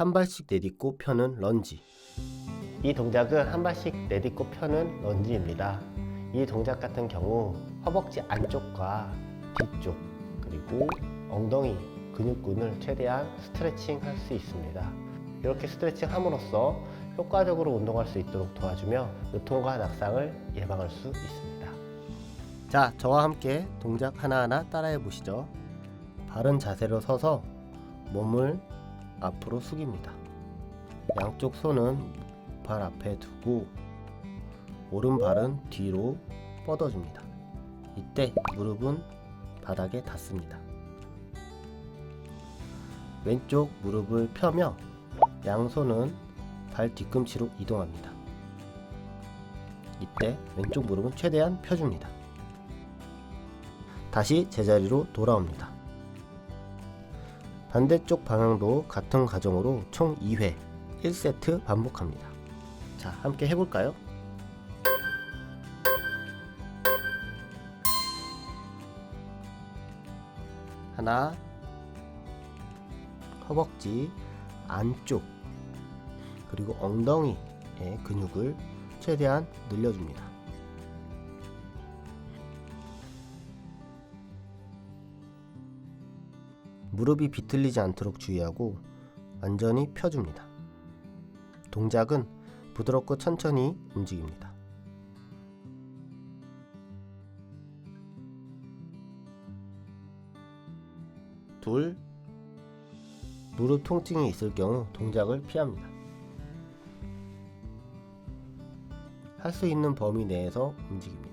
한 발씩 내딛고 펴는 런지. 이 동작은 한 발씩 내딛고 펴는 런지입니다. 이 동작 같은 경우 허벅지 안쪽과 뒤쪽 그리고 엉덩이 근육군을 최대한 스트레칭 할 수 있습니다. 이렇게 스트레칭 함으로써 효과적으로 운동할 수 있도록 도와주며 요통과 낙상을 예방할 수 있습니다. 자, 저와 함께 동작 하나하나 따라해 보시죠. 바른 자세로 서서 몸을 앞으로 숙입니다. 양쪽 손은 발 앞에 두고 오른발은 뒤로 뻗어줍니다. 이때 무릎은 바닥에 닿습니다. 왼쪽 무릎을 펴며 양손은 발 뒤꿈치로 이동합니다. 이때 왼쪽 무릎은 최대한 펴줍니다. 다시 제자리로 돌아옵니다. 반대쪽 방향도 같은 과정으로 총 2회 1세트 반복합니다. 자, 함께 해볼까요? 하나, 허벅지 안쪽, 그리고 엉덩이의 근육을 최대한 늘려줍니다. 무릎이 비틀리지 않도록 주의하고 완전히 펴줍니다. 동작은 부드럽고 천천히 움직입니다. 둘, 무릎 통증이 있을 경우 동작을 피합니다. 할 수 있는 범위 내에서 움직입니다.